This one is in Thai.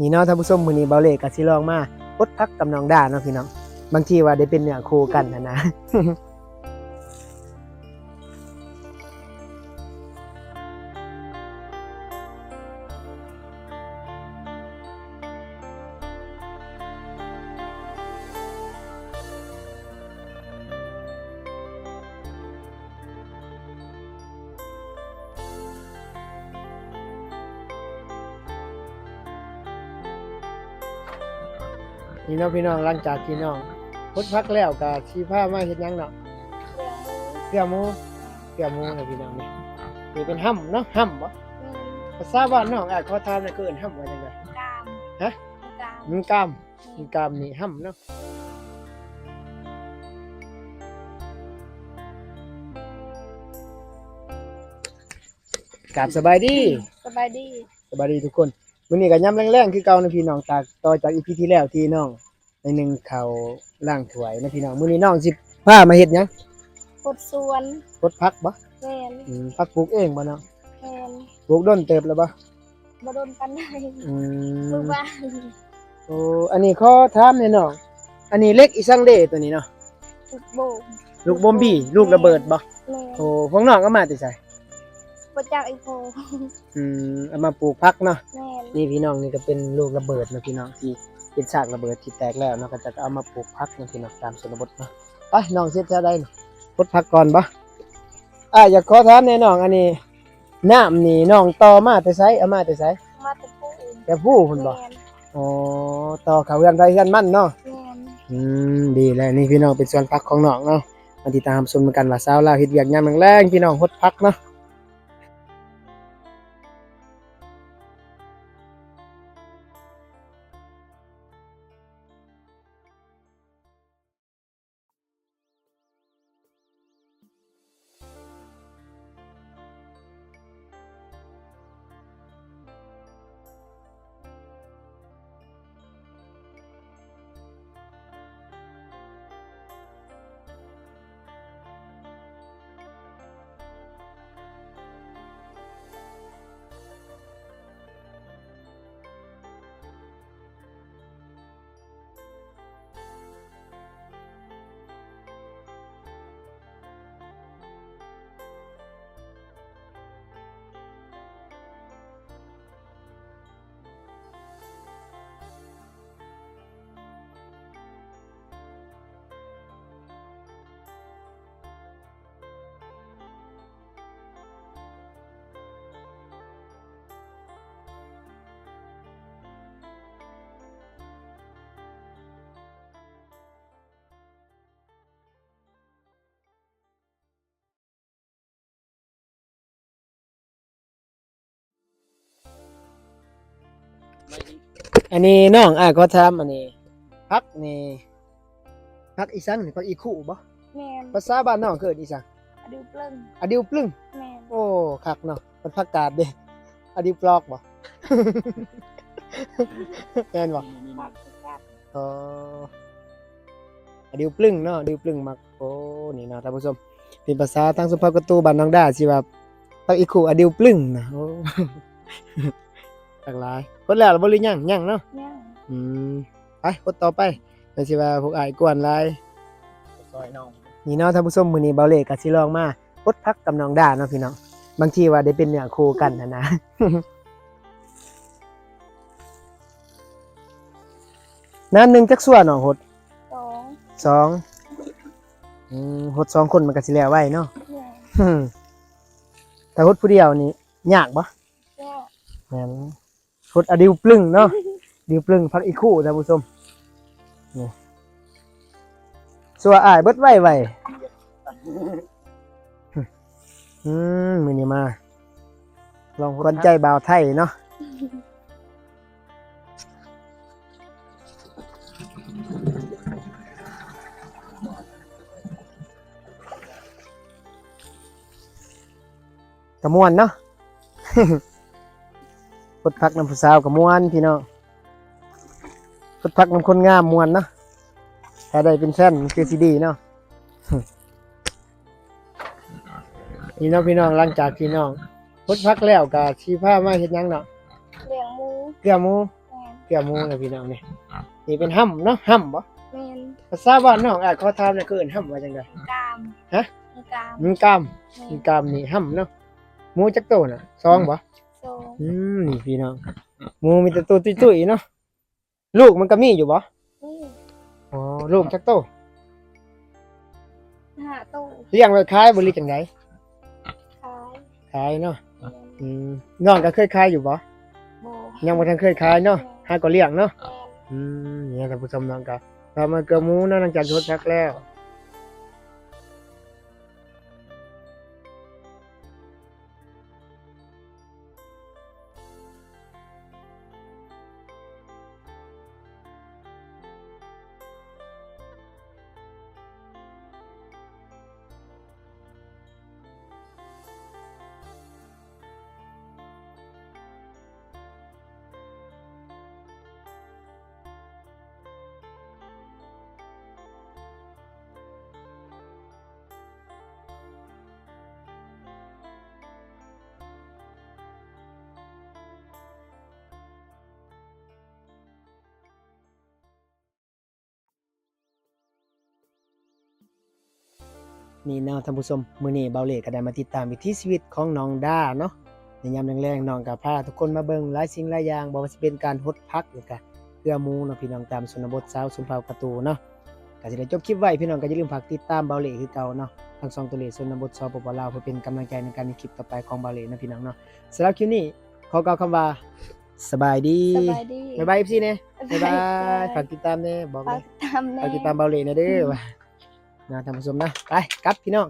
นี่เนาะท่านผู้ชมมือนี้เบาเล่กับซิลองมาพดพักกับน้องดาเนาะพี่น้องบางทีว่าได้เป็นเนื้อคู่กันนะนะ นี่เนาะพี่น้องหลังจากที่น้องพดพักแล้วก็สิพามาเฮ็ดหยังเนาะเกลือหมูเกลือหมูนะพี่น้องนี่นี่เป็นห่ำเนาะห่ำบ่ภาษาบ้านน้องอาจขอถามหน่อยคือเอิ้นห่ำว่าจังไดกามฮะกามมันกามมันกามนี่ห่ำเนาะกราบสบายดี สบายดี สบายดีทุกคน มื้อนี้ก็ยามแรงๆคือเก่านะพี่น้องตากต่อจากอีพีที่แล้วที่น้องในหนึ่งเขาวล่างถวยนะพี่น้องมื้อนี้น้องสิพามาเฮ็ดหยังปดสวนรดพักบ่แม่นอืมพักปลูกเองบ่เนาะแม่นปลูกด้นเติบแล้วบ่บ่โดนปันไดอืลูกมบ้านโอ้อันนี้ขอถามหน่อยน้องอันนี้เล็กอีสังเดตัวนี้เนาะลูกโบกลูกบอมบี้ลูกระเบิดบ่แม่นโอ้ของน้องเอามาติใส่ บ่จักไอ้โพอืมเอามาปลูกพักเนาะแม่นนี่พี่น้องนี่ก็เป็นลูกระเบิดนะพี่น้องที่เป็นซากระเบิดที่แตกแล้วเนาะก็จะเอามาปลูกพักนะพี่น้องตามชนบทเนาะไปน้องเสร็จแล้วได้นี่ปลดพักก่อนปะอะอยากขอถามแน่น้องอันนี้น้ำนี่น้องต่อมาแต่ไสเอามาแต่ไสมาแตะปูแต่ผู้คุณบ่แม่นอ๋อต่อเขาเรือนไรเรือนมั่นเนาะ แม่นอืมดีแล้วนี่พี่น้องเป็นส่วนพักของน้องเนาะมาติดตามชมกันว่าสาวลาวเฮ็ดเวียกยามแรงๆพี่น้องฮดพักเนาะ อันนี้น้องอะก็ถามอันนี้พักนี่พักอีสังนี่พักอีคู่บ่แม่นภาษาบ้านน้องคืออีสังอดิวเปลิ้งอะดิวปลึ้งแม่นโอ้คักเนาะมันพักกาดเด้อะดิวปลอกบ่แม่นบ่ปักจักอ๋ออะดิวปลึ้งเนาะอะดิวปลึ้งมักโอ้นี่เนาะท่านผู้ชมเป็นภาษาทางสุภาพกตูบ้านน้องดาสิว่าพักอีคู่อะดิวปลึ้งนะโอ้ หลากหลายคนแล้วบ่หรือยังยังเนาะย่างอืมไปคนต่อไปเดี๋ยวสิว่าพวกอายกวนหลาย ซอยน้องนี่เนาะท่านผู้ชมมื้อนี้เบาเล่ก็สิลองมาพดพักกับน้องดาเนาะพี่น้องบางทีว่าได้เป็นเนื้อคู่กันนะนะน้ำหนึ่งจักส่วนเนาะหดสองสองอืมหดสองคนมันก็สิแล้วไว้เนาะแม่นแต่หดผู้เดียวนี่ยากบ่ย่างแม่น หดอะดิวปลึ้งเนาะดิวปลึ้งพักอีกคู่ท่านผู้ชมนี่สัวอายเบิดไว้ไว้อืมมือนี้มา ลองควันใจบ่าวไทยเนาะกระมวนเนาะ พดพักน้ำผู้สาวกระมวนพี่น้องพดพักน้ำคนงามมวนเนาะถ้าได้เป็นแฟนคือสิดีเนาะนี่เนาะพี่น้องหลังจากพี่น้องพดพักแล้วก็ชีผ้ามาเฮ็ดหยังเนาะเลี้ยงหมูเกลือหมูแม่นเกี่ยวหมูนะพี่น้องนี่นี่เป็นห่ำเนาะห่ำบ่แมนภาษาบ้านน้องอะเขาทำเนี่ยคือเอิ้นห่ำว่าจังไดกามฮะมีกามมันกล้ามแมมันนกล้ามนี่ห่ำเนาะหมูจักโตน่ะซองบ่โซ อืมนี่พี่น้องหมูมีแต่ตัวตุ้ยๆเนาะลูกมันก็มีอยู่บ่นี่อ๋อลูกจักโตหาตู้เลี้ยงไว้ขายบ่หรือจังไดขายขายเนาะแมนอืมน้องก็เคยขายอยู่บ่โบยังบ่ทันเคยขายเนาะหาก็เลี้ยงเนาะแมนอืมเนี่ยท่านผู้ชมน้องก็เรามาเกลือหมูเนาะหลังจากชดชักแล้ว นี่เนาะท่านผู้ชมมื้อนี้เบาเล่ก็ได้มาติดตามวิถีชีวิตของน้องด้าเนาะในยามแรงๆน้องก็พาทุกคนมาเบิ่งหลายสิ่งหลายอย่างบ่ว่าสิเป็นการหดพักหรือก็เกลือหมูเนาะพี่น้องตามชนบทสาวสุนเผาประตูเนาะก็สิได้จบคลิปไว้พี่น้องก็อย่าลืมฝากติดตามเบาเล่คือเก่าเนาะทั้งสองตัวเลขชนบทสาวปปลาวเพื่อเป็นกำลังใจในการมีคลิปต่อไปของเบาเล่นะพี่น้องเนาะสำหรับคลิปนี้ขอกล่าวคำว่าสบายดีสบายดีบ๊ายบาย FC เน่บ๊ายบายฝากติดตามเน่บอกฝาเลกยตามแน่ ฝากติดตามเบาเล่นะเด้อว่า นะท่านผู้ชมนะไปกลับพี่น้อง